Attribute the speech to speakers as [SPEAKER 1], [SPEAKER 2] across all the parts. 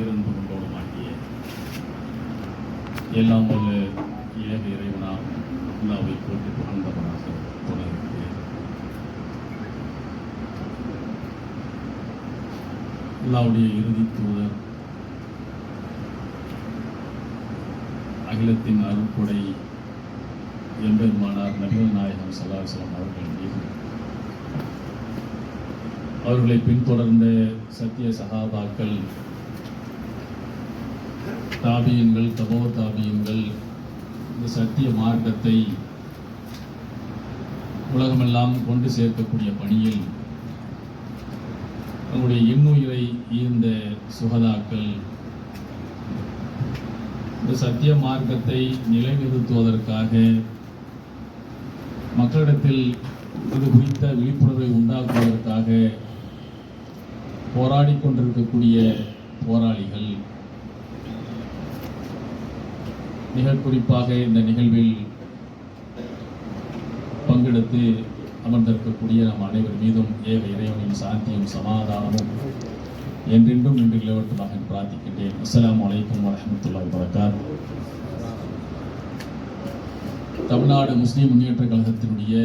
[SPEAKER 1] பேருந்து கொண்டோடு மாட்டிய. எல்லாம் வல்ல ஏக இறைவனாம் அல்லாவை போட்டு புகழ்ந்தவனாக துணையிருக்கிறேன் அல்லாவுடைய இறுதி தூதர் அகிலத்தின் அருட்கொடை எம்பெருமானார் நபிகள் நாயகம் சல்லாசலம் அவர்கள் மீது. அவர்களை பின்தொடர்ந்த சத்திய சகாபாக்கள் தாபியன்கள் தபோ தாபியன்கள் இந்த சத்திய மார்க்கத்தை உலகமெல்லாம் கொண்டு சேர்க்கக்கூடிய பணியில் தங்களுடைய இன்னுயிரை ஈர்ந்த சுகதாக்கள் இந்த சத்திய மார்க்கத்தை நிலைநிறுத்துவதற்காக மக்களிடத்தில் இது குறித்த விழிப்புணர்வை உண்டாக்குவதற்காக போராடி கொண்டிருக்கக்கூடிய போராளிகள். மிக குறிப்பாக இந்த நிகழ்வில் பங்கெடுத்து அமர்ந்திருக்கக்கூடிய நம் அனைவர் மீதும் ஏக இறைவனின் சாந்தியும் சமாதானமும் என்றென்றும் இன்று நிலவட்டுமாக பிரார்த்திக்கின்றேன். அஸ்லாம் வலைக்கம் வரமத்துல்லா வபரகாத்துஹு தமிழ்நாடு முஸ்லீம் முன்னேற்ற கழகத்தினுடைய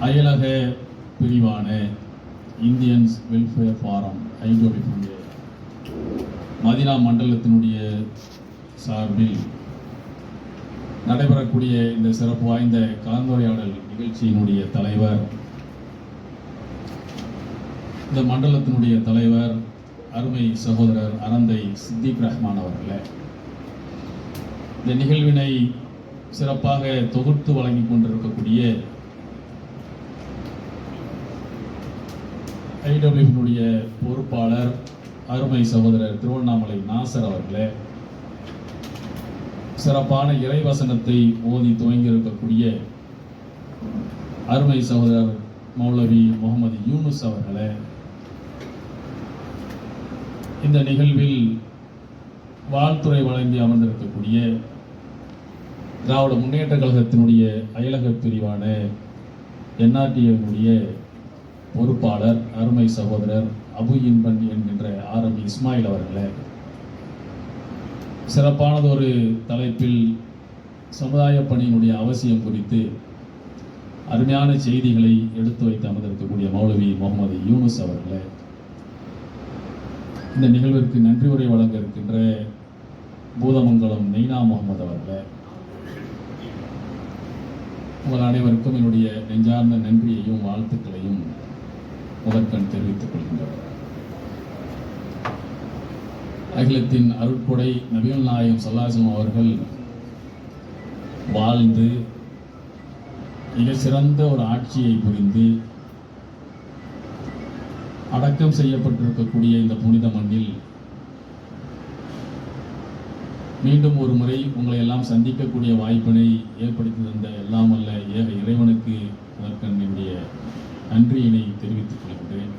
[SPEAKER 1] அயலக பிரிவான இந்தியன்ஸ் வெல்ஃபேர் ஃபாரம் ஐடோபினுடைய மதினா மண்டலத்தினுடைய சார்பில் நடைபெறக்கூடிய இந்த சிறப்பு வாய்ந்த கலந்துரையாடல் நிகழ்ச்சியினுடைய தலைவர் இந்த மண்டலத்தினுடைய தலைவர் அருமை சகோதரர் அனந்தை சித்திக் ரஹ்மான் அவர்களே. இந்த நிகழ்வினை சிறப்பாக தொகுத்து வழங்கி கொண்டிருக்கக்கூடிய ஐடபிள்யூனுடைய பொறுப்பாளர் அருமை சகோதரர் திருவண்ணாமலை நாசர் அவர்களே சிறப்பான இறைவசனத்தை ஓதி துவங்கி இருக்கக்கூடிய அருமை சகோதரர் மௌலவி முகமது யூனுஸ் அவர்களே இந்த நிகழ்வில் வாழ்த்துறை வழங்கி அமர்ந்திருக்கக்கூடிய திராவிட முன்னேற்ற கழகத்தினுடைய அயலக பிரிவான என்ஆர்டிஏனுடைய பொறுப்பாளர் அருமை சகோதரர் அபு இன்பன் என்கின்ற ஆரம்பி இஸ்மாயில் அவர்களே சிறப்பானதொரு தலைப்பில் சமுதாய பணியினுடைய அவசியம் குறித்து அருமையான செய்திகளை எடுத்து வைத்து அமர்ந்திருக்கக்கூடிய மௌலவி முகமது யூனுஸ் அவர்களே இந்த நிகழ்விற்கு நன்றி உரை வழங்க இருக்கின்ற பூதமங்கலம் நெய்னா முகமது அவர்களே உங்கள் அனைவருக்கும் என்னுடைய நெஞ்சார்ந்த நன்றியையும் வாழ்த்துக்களையும் முதற்கண் தெரிவித்துக் கொள்கின்றனர். அகிலத்தின் அருட்கொடை நபிகள் நாயகம் சல்லாசம் அவர்கள் வாழ்ந்து மிக சிறந்த ஒரு ஆட்சியை புரிந்து அடக்கம் செய்யப்பட்டிருக்கக்கூடிய இந்த புனித மண்ணில் மீண்டும் ஒரு முறை உங்களை எல்லாம் சந்திக்கக்கூடிய வாய்ப்பினை ஏற்படுத்தி தந்த எல்லாம் அல்ல ஏக இறைவனுக்கு அதற்கன் என்னுடைய நன்றியினை தெரிவித்துக் கொள்கின்றேன்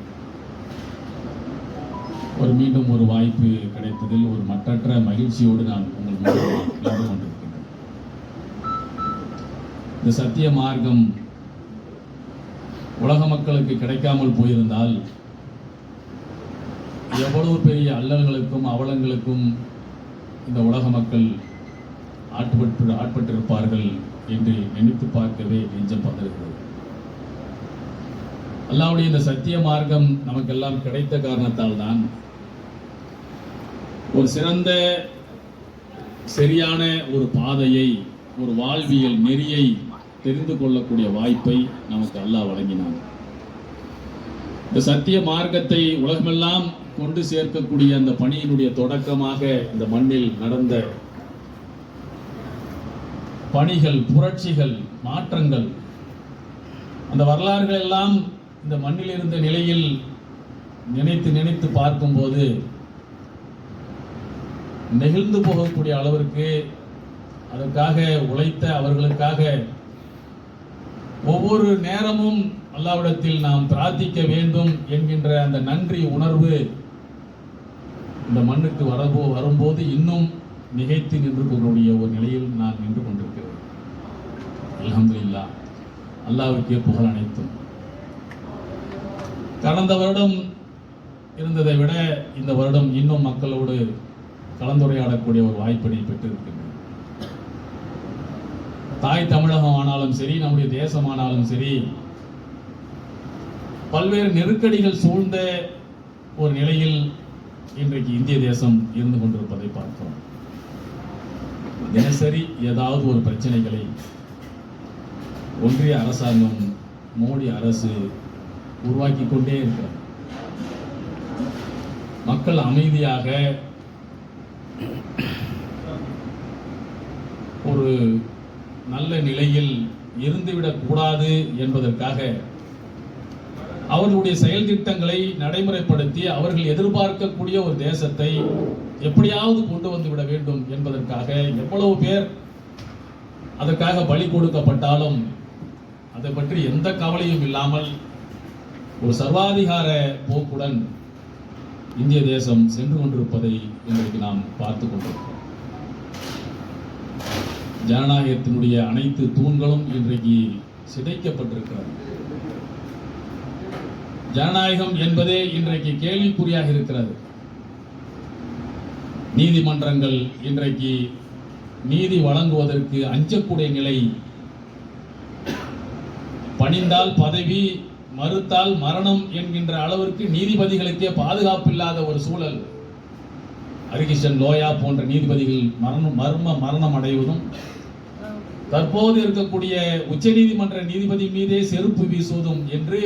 [SPEAKER 1] ஒரு மீண்டும் ஒரு வாய்ப்பு கிடைத்ததில் ஒரு மற்றற்ற மகிழ்ச்சியோடு நான் உங்கள் கொண்டிருக்கின்றேன் இந்த சத்திய மார்க்கம் உலக மக்களுக்கு கிடைக்காமல் போயிருந்தால் எவ்வளவு பெரிய அல்லல்களுக்கும் அவலங்களுக்கும் இந்த உலக மக்கள் ஆட்பட்டு ஆட்பட்டிருப்பார்கள் என்று நினைத்து பார்க்கவே நெஞ்சம் பதறுகிறது. அல்லாவுடைய இந்த சத்திய மார்க்கம் நமக்கெல்லாம் கிடைத்த காரணத்தால் தான் ஒரு சிறந்த சரியான ஒரு பாதையை ஒரு வாழ்வியல் நெறியை தெரிந்து கொள்ளக்கூடிய வாய்ப்பை நமக்கு அல்லாஹ் வழங்கினான். இந்த சத்திய மார்க்கத்தை உலகமெல்லாம் கொண்டு சேர்க்கக்கூடிய அந்த பணியினுடைய தொடக்கமாக இந்த மண்ணில் நடந்த பணிகள் புரட்சிகள் மாற்றங்கள் அந்த வரலாறுகள் எல்லாம் இந்த மண்ணில் இருந்த நிலையில் நினைத்து நினைத்து பார்க்கும்போது நெகிழ்ந்து போகக்கூடிய அளவிற்கு அதற்காக உழைத்த அவர்களுக்காக ஒவ்வொரு நேரமும் அல்லாவிடத்தில் நாம் பிரார்த்திக்க வேண்டும் என்கின்ற அந்த நன்றி உணர்வு இந்த மண்ணுக்கு வரபோ வரும்போது இன்னும் நிகழ்த்தி நின்று கொள்ளக்கூடிய ஒரு நிலையில் நான் நின்று கொண்டிருக்கிறேன். அலமதுல்லா அல்லாவுக்கே புகழ் அனைத்தும். கடந்த வருடம் இருந்ததை விட இந்த வருடம் இன்னும் மக்களோடு கலந்துரையாடக்கூடிய ஒரு வாய்ப்பினை பெற்றிருக்கின்றன தாய் தமிழகம் ஆனாலும் சரி நம்முடைய தேசமானாலும் சரி பல்வேறு நெருக்கடிகள் சூழ்ந்த ஒரு நிலையில் இன்றைக்கு இந்திய தேசம் இருந்து கொண்டிருப்பதை பார்க்கிறோம் தினசரி ஏதாவது ஒரு பிரச்சனைகளை ஒன்றிய அரசாங்கம் மோடி அரசு உருவாக்கி கொண்டே இருக்கிறார். மக்கள் அமைதியாக ஒரு நல்ல நிலையில் இருந்துவிடக்கூடாது என்பதற்காக அவர்களுடைய செயல் திட்டங்களை நடைமுறைப்படுத்தி அவர்கள் எதிர்பார்க்கக்கூடிய ஒரு தேசத்தை எப்படியாவது கொண்டு வந்து விட வேண்டும் என்பதற்காக எவ்வளவு பேர் அதற்காக பலி கொடுக்கப்பட்டாலும் அதை பற்றி எந்த கவலையும் இல்லாமல் ஒரு சர்வாதிகார போக்குடன் இந்திய தேசம் சென்று கொண்டிருப்பதை இன்றைக்கு நாம் பார்த்து கொண்டிருக்கிறோம். ஜனநாயகத்தினுடைய அனைத்து தூண்களும் இன்றைக்கு சிதைக்கப்பட்டிருக்கிறது. ஜனநாயகம் என்பதே இன்றைக்கு கேள்விக்குறியாக இருக்கிறது. நீதிமன்றங்கள் இன்றைக்கு நீதி வழங்குவதற்கு அஞ்சக்கூடிய நிலை பணிந்தால் பதவி மறுத்தால் மரணம் என்கின்ற அளவிற்கு நீதிபதிகளுக்கே பாதுகாப்பு இல்லாத ஒரு சூழல். ஹரிகிருஷ்ணன் லோயா போன்ற நீதிபதிகள் மரணம் மர்ம மரணம் அடைவதும் தற்போது இருக்கக்கூடிய உச்ச நீதிமன்ற நீதிபதி மீதே செருப்பு வீசுவதும் என்று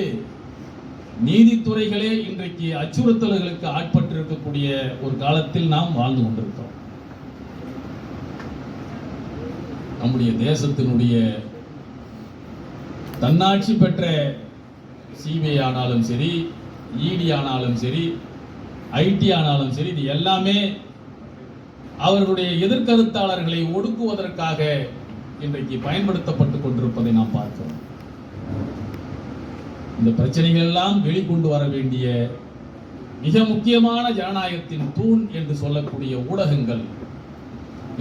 [SPEAKER 1] நீதித்துறைகளே இன்றைக்கு அச்சுறுத்தல்களுக்கு ஆட்பட்டிருக்கக்கூடிய ஒரு காலத்தில் நாம் வாழ்ந்து கொண்டிருக்கிறோம். நம்முடைய தேசத்தினுடைய தன்னாட்சி பெற்ற சிபிஐ ஆனாலும் சரி இடி ஆனாலும் சரி ஐடி ஆனாலும் சரி இது எல்லாமே அவர்களுடைய எதிர்கருத்தாளர்களை ஒடுக்குவதற்காக இன்றைக்கு பயன்படுத்தப்பட்டு கொண்டிருப்பதை நாம் பார்க்கிறோம். இந்த பிரச்சனைகள் எல்லாம் வெளிக்கொண்டு வர வேண்டிய மிக முக்கியமான ஜனநாயகத்தின் தூண் என்று சொல்லக்கூடிய ஊடகங்கள்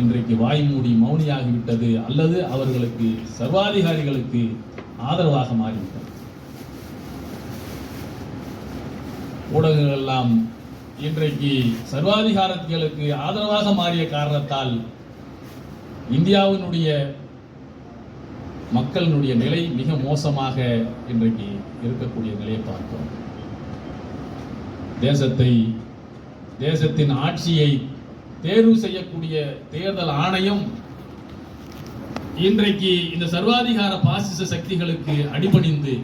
[SPEAKER 1] இன்றைக்கு வாய்மூடி மௌனியாகிவிட்டது அல்லது அவர்களுக்கு சர்வாதிகாரிகளுக்கு ஆதரவாக மாறிவிட்டது. ஊடகங்கள் எல்லாம் இன்றைக்கு சர்வாதிகாரங்களுக்கு ஆதரவாக மாறிய காரணத்தால் இந்தியாவினுடைய மக்களினுடைய நிலை மிக மோசமாக இன்றைக்கு இருக்கக்கூடிய நிலையை பார்க்கிறோம் தேசத்தை தேசத்தின் ஆட்சியை தேர்வு செய்யக்கூடிய தேர்தல் ஆணையம் இன்றைக்கு இந்த சர்வாதிகார பாசிச சக்திகளுக்கு அடிபணிந்து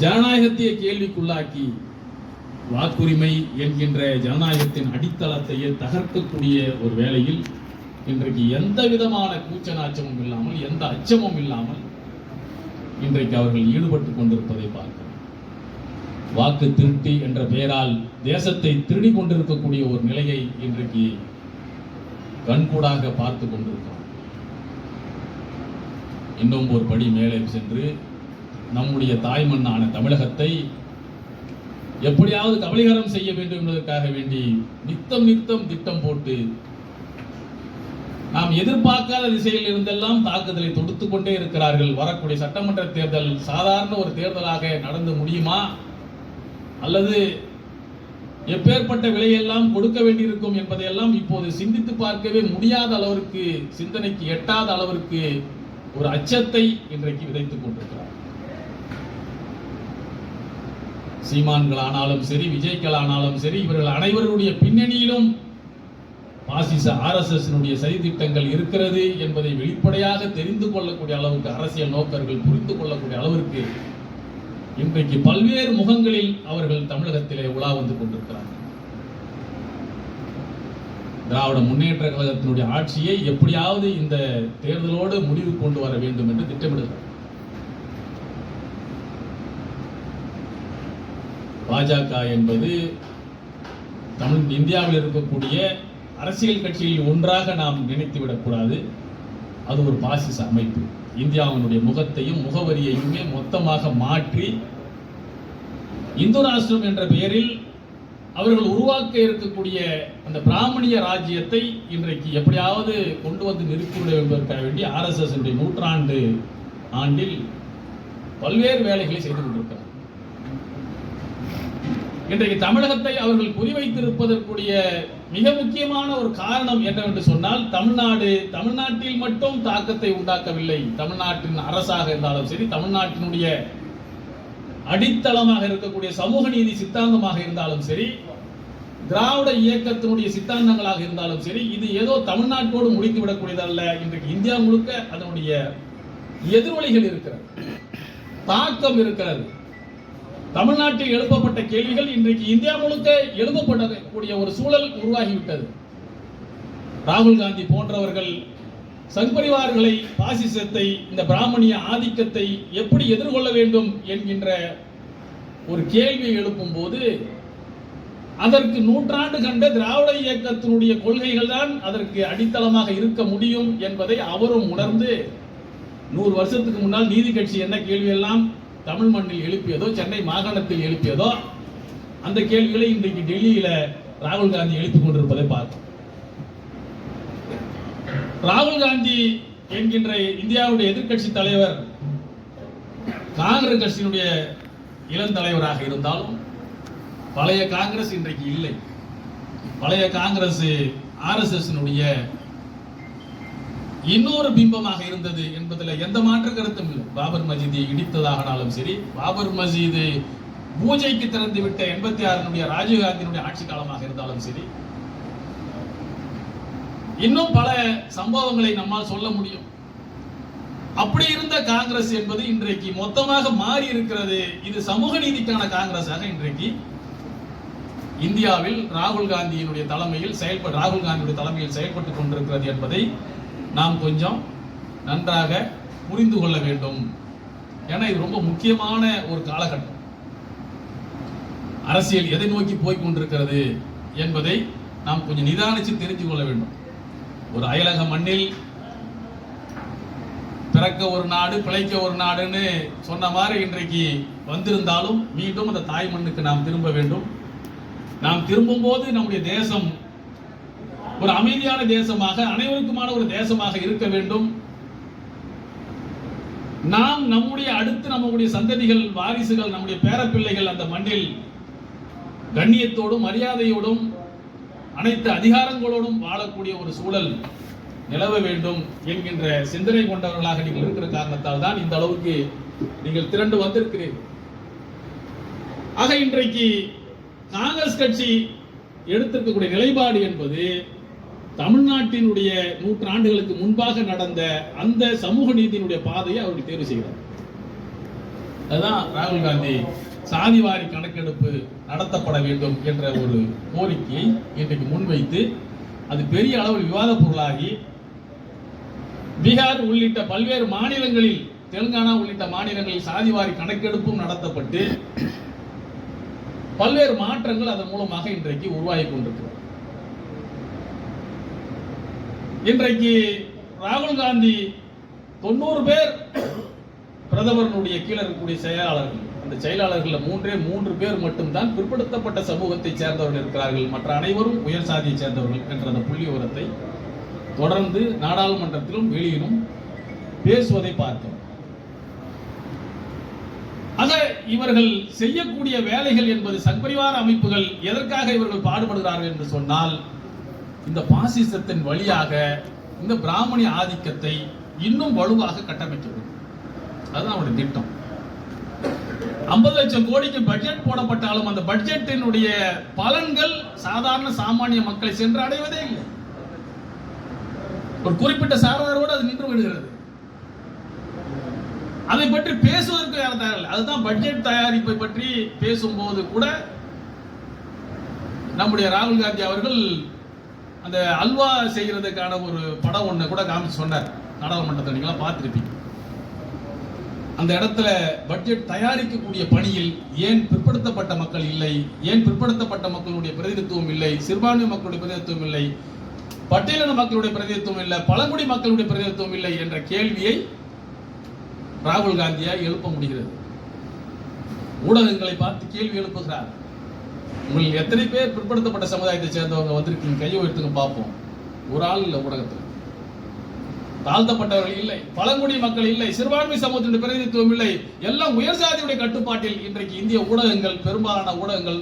[SPEAKER 1] ஜனநாயகத்தையே கேள்விக்குள்ளாக்கி வாக்குரிமை என்கின்ற ஜனநாயகத்தின் அடித்தளத்தையே தகர்க்கக்கூடிய ஒரு வேளையில் இன்றைக்கு எந்த விதமான கூச்ச நாச்சமும் இல்லாமல் எந்த அச்சமும் இல்லாமல் இன்றைக்கு அவர்கள் ஈடுபட்டு கொண்டிருப்பதை பார்க்கிறோம். வாக்கு திருட்டி என்ற பெயரால் தேசத்தை திருடி கொண்டிருக்கக்கூடிய ஒரு நிலையை இன்றைக்கு கண்கூடாக பார்த்து கொண்டிருக்கிறோம். இன்னும் ஒரு படி மேலே சென்று நம்முடைய தாய்மண்ணான தமிழகத்தை எப்படியாவது கபலீகரம் செய்ய வேண்டும் என்பதற்காக வேண்டி நித்தம் நித்தம் திட்டம் போட்டு நாம் எதிர்பார்க்காத திசையில் இருந்தெல்லாம் தாக்குதலை தொடுத்து கொண்டே இருக்கிறார்கள். வரக்கூடிய சட்டமன்ற தேர்தல் சாதாரண ஒரு தேர்தலாக நடந்து முடியுமா? அல்லது எப்பேற்பட்ட விலையெல்லாம் கொடுக்க வேண்டியிருக்கும் என்பதையெல்லாம் இப்போது சிந்தித்து பார்க்கவே முடியாத அளவிற்கு சிந்தனைக்கு எட்டாத அளவிற்கு ஒரு அச்சத்தை இன்றைக்கு விதைத்துக் கொண்டிருக்கிறார் சீமான்கள் ஆனாலும் சரி விஜய்கள் ஆனாலும் சரி இவர்கள் அனைவருடைய பின்னணியிலும் பாசிச ஆர்எஸ்எஸ்னுடைய சதித்திட்டங்கள் இருக்கிறது என்பதை வெளிப்படையாக தெரிந்து கொள்ளக்கூடிய அளவுக்கு அரசியல் நோக்கர்கள் புரிந்து கொள்ளக்கூடிய அளவிற்கு இன்றைக்கு பல்வேறு முகங்களில் அவர்கள் தமிழகத்திலே உலா வந்து கொண்டிருக்கிறார்கள். திராவிட முன்னேற்ற கழகத்தினுடைய ஆட்சியை எப்படியாவது இந்த தேர்தலோடு முடிவு கொண்டு வர வேண்டும் என்று திட்டமிடுகிறார் பாஜக என்பது தமிழ் இந்தியாவில் இருக்கக்கூடிய அரசியல் கட்சியில் ஒன்றாக நாம் நினைத்து விடக்கூடாது. அது ஒரு பாசிச அமைப்பு. இந்தியாவினுடைய முகத்தையும் முகவரியையுமே மொத்தமாக மாற்றி இந்து ராஷ்டிரம் என்ற பெயரில் அவர்கள் உருவாக்க இருக்கக்கூடிய அந்த பிராமணிய ராஜ்யத்தை இன்றைக்கு எப்படியாவது கொண்டு வந்து நிறுத்திவிட என்பதற்காக வேண்டி ஆர்எஸ்எஸ் நூற்றாண்டு ஆண்டில் பல்வேறு வேலைகளை செய்து கொண்டிருக்கிறார் இன்றைக்கு தமிழகத்தை அவர்கள் குறிவைத்திருப்பதற்குரிய மிக முக்கியமான ஒரு காரணம் என்னவென்று சொன்னால் தமிழ்நாடு தமிழ்நாட்டில் மட்டும் தாக்கத்தை உண்டாக்கவில்லை. தமிழ்நாட்டின் அரசாக இருந்தாலும் சரி தமிழ்நாட்டினுடைய அடித்தளமாக இருக்கக்கூடிய சமூக நீதி சித்தாந்தமாக இருந்தாலும் சரி திராவிட இயக்கத்தினுடைய சித்தாந்தங்களாக இருந்தாலும் சரி இது ஏதோ தமிழ்நாட்டோடு முடித்து விடக்கூடியதல்ல இன்றைக்கு இந்தியா முழுக்க அதனுடைய எதிரொலிகள் இருக்கிறது தாக்கம் இருக்கிறது. தமிழ்நாட்டில் எழுப்பப்பட்ட கேள்விகள் இன்றைக்கு இந்தியா முழுக்க எழுப்பப்பட்டது. கூடிய ஒரு சூழல் உருவாகிவிட்டது. ராகுல் காந்தி போன்றவர்கள் சங்பரிவார்களை பாசிசத்தை இந்த பிராமணிய ஆதிக்கத்தை எப்படி எதிர்கொள்ள வேண்டும் என்கின்ற ஒரு கேள்வியை எழுப்பும் போது அதற்கு நூற்றாண்டு கண்ட திராவிட இயக்கத்தினுடைய கொள்கைகள் தான் அதற்கு அடித்தளமாக இருக்க முடியும் என்பதை அவரும் உணர்ந்து நூறு வருஷத்துக்கு முன்னால் நீதி கட்சி என்ன கேள்வியெல்லாம் தமிழ் மண்ணில் எழுப்பியதோ சென்னை மாகாணத்தில் எழுப்பியதோ அந்த கேள்விகளை இன்றைக்கு டெல்லியில ராகுல் காந்தி எழுப்பிக் கொண்டிருப்பதை பார்க்கிறோம் ராகுல் காந்தி என்கின்ற இந்தியாவுடைய எதிர்க்கட்சி தலைவர் காங்கிரஸ் கட்சியினுடைய இளம் தலைவராக இருந்தாலும் பழைய காங்கிரஸ் இன்றைக்கு இல்லை. பழைய காங்கிரஸ் ஆர்எஸ்எஸ் இன்னொரு பிம்பமாக இருந்தது என்பதில் எந்த மாற்று கருத்தும் இல்லை. பாபர் மசீதி இடித்ததாகனாலும் சரி பாபர் மசீது பூஜைக்கு திறந்து விட்ட எண்பத்தி ஆறினுடைய ராஜீவ்காந்தியினுடைய ஆட்சி காலமாக இருந்தாலும் சரி இன்னும் பல சம்பவங்களை நம்மால் சொல்ல முடியும். அப்படி இருந்த காங்கிரஸ் என்பது இன்றைக்கு மொத்தமாக மாறி இருக்கிறது. இது சமூக நீதிக்கான காங்கிரஸாக இன்றைக்கு இந்தியாவில் ராகுல் காந்தியினுடைய தலைமையில் செயல்பட ராகுல் காந்தியுடைய தலைமையில் செயல்பட்டுக் கொண்டிருக்கிறது என்பதை நாம் கொஞ்சம் நன்றாக புரிந்து கொள்ள வேண்டும். ஏன்னா இது ரொம்ப முக்கியமான ஒரு காலகட்டம். அரசியல் எதை நோக்கி போய் கொண்டிருக்கிறது என்பதை நாம் கொஞ்சம் நிதானித்து தெரிஞ்சு கொள்ள வேண்டும். ஒரு அயலக மண்ணில் பிறக்க ஒரு நாடு பிழைக்க ஒரு நாடுன்னு சொன்ன மாதிரி இன்றைக்கு வந்திருந்தாலும் மீண்டும் அந்த தாய் மண்ணுக்கு நாம் திரும்ப வேண்டும். நாம் திரும்பும் போது நம்முடைய தேசம் ஒரு அமைதியான தேசமாக அனைவருக்குமான ஒரு தேசமாக இருக்க வேண்டும். நாம் நம்முடைய அடுத்து நம்முடைய சந்ததிகள் வாரிசுகள் நம்முடைய பேரப்பிள்ளைகள் அந்த மண்ணில் கண்ணியத்தோடும் மரியாதையோடும் அனைத்து அதிகாரங்களோடும் வாழக்கூடிய ஒரு சூழல் நிலவ வேண்டும் என்கின்ற சிந்தனை கொண்டவர்களாக நீங்கள் இருக்கிற காரணத்தால் தான் இந்த அளவுக்கு நீங்கள் திரண்டு வந்திருக்கிறீர்கள். ஆக இன்றைக்கு காங்கிரஸ் கட்சி எடுத்திருக்கக்கூடிய நிலைப்பாடு என்பது தமிழ்நாட்டினுடைய நூற்றாண்டுகளுக்கு முன்பாக நடந்த அந்த சமூக நீதியினுடைய பாதையை அவருக்கு தேர்வு செய்கிறார். அதுதான் ராகுல் காந்தி சாதிவாரி கணக்கெடுப்பு நடத்தப்பட வேண்டும் என்ற ஒரு கோரிக்கையை இன்றைக்கு முன்வைத்து அது பெரிய அளவில் விவாத பொருளாகி பீகார் உள்ளிட்ட பல்வேறு மாநிலங்களில் தெலுங்கானா உள்ளிட்ட மாநிலங்களில் சாதிவாரி கணக்கெடுப்பும் நடத்தப்பட்டு பல்வேறு மாற்றங்கள் அதன் மூலமாக இன்றைக்கு உருவாகி கொண்டிருக்கிறது. இன்றைக்கு ராகுல் காந்தி தொண்ணூறு பேர் பிரதமருடைய கீழே இருக்கக்கூடிய செயலாளர்கள். அந்த செயலாளர்களில் மூன்றே மூன்று பேர் மட்டும்தான் பிற்படுத்தப்பட்ட சமூகத்தை சேர்ந்தவர்கள் இருக்கிறார்கள். மற்ற அனைவரும் உயர் சாதியை சேர்ந்தவர்கள் என்ற அந்த புள்ளி தொடர்ந்து நாடாளுமன்றத்திலும் வெளியிலும் பேசுவதை பார்த்தோம். ஆக இவர்கள் செய்யக்கூடிய வேலைகள் என்பது சங்பரிவார அமைப்புகள் எதற்காக இவர்கள் பாடுபடுகிறார்கள் என்று சொன்னால் இந்த பாசிசத்தின் வழியாக இந்த பிராமணிய ஆதிக்கத்தை இன்னும் வலுவாக கட்டமைக்க வேண்டும் அதுதான் அவருடைய திட்டம். ஐம்பது லட்சம் கோடிக்கு பட்ஜெட் போடப்பட்டாலும் அந்த பட்ஜெட்டினுடைய பலன்கள் சாதாரண சாமானிய மக்களை சென்று அடைவதே இல்லை. ஒரு குறிப்பிட்ட சாரதாரோடு அது நின்று விடுகிறது. அதை பற்றி பேசுவதற்கு யாரும் தயாரில்லை. அதுதான் பட்ஜெட் தயாரிப்பை பற்றி பேசும்போது கூட நம்முடைய ராகுல் காந்தி அவர்கள் அந்த அல்வா செய்கிறதுக்கான ஒரு படம் ஒன்று கூட காமிச்சு சொன்னார். நாடாளுமன்றத்தை நீங்களாம் பார்த்துருப்பீங்க. அந்த இடத்துல பட்ஜெட் தயாரிக்கக்கூடிய பணியில் ஏன் பிற்படுத்தப்பட்ட மக்கள் இல்லை? ஏன் பிற்படுத்தப்பட்ட மக்களுடைய பிரதிநிதித்துவம் இல்லை? சிறுபான்மை மக்களுடைய பிரதிநிதித்துவம் இல்லை? பட்டியலின மக்களுடைய பிரதிநிதித்துவம் இல்லை? பழங்குடி மக்களுடைய பிரதிநிதித்துவம் இல்லை என்ற கேள்வியை ராகுல் காந்தியா எழுப்ப முடிகிறது. ஊடகங்களை பார்த்து கேள்வி எழுப்புகிறார். உங்களில் எத்தனை பேர் பிற்படுத்தப்பட்ட சமுதாயத்தை சேர்ந்தவங்க வந்திருக்கீங்க? கையை உயர்த்துங்க பார்ப்போம். ஒரு ஆள் இல்லை ஊடகத்தில் தாழ்த்தப்பட்டவர்கள் இல்லை பழங்குடி மக்கள் இல்லை சிறுபான்மை சமூகத்தினுடைய பிரதிநிதித்துவம் இல்லை. எல்லாம் உயர் சாதியுடைய கட்டுப்பாட்டில் இன்றைக்கு இந்திய ஊடகங்கள் பெரும்பாலான ஊடகங்கள்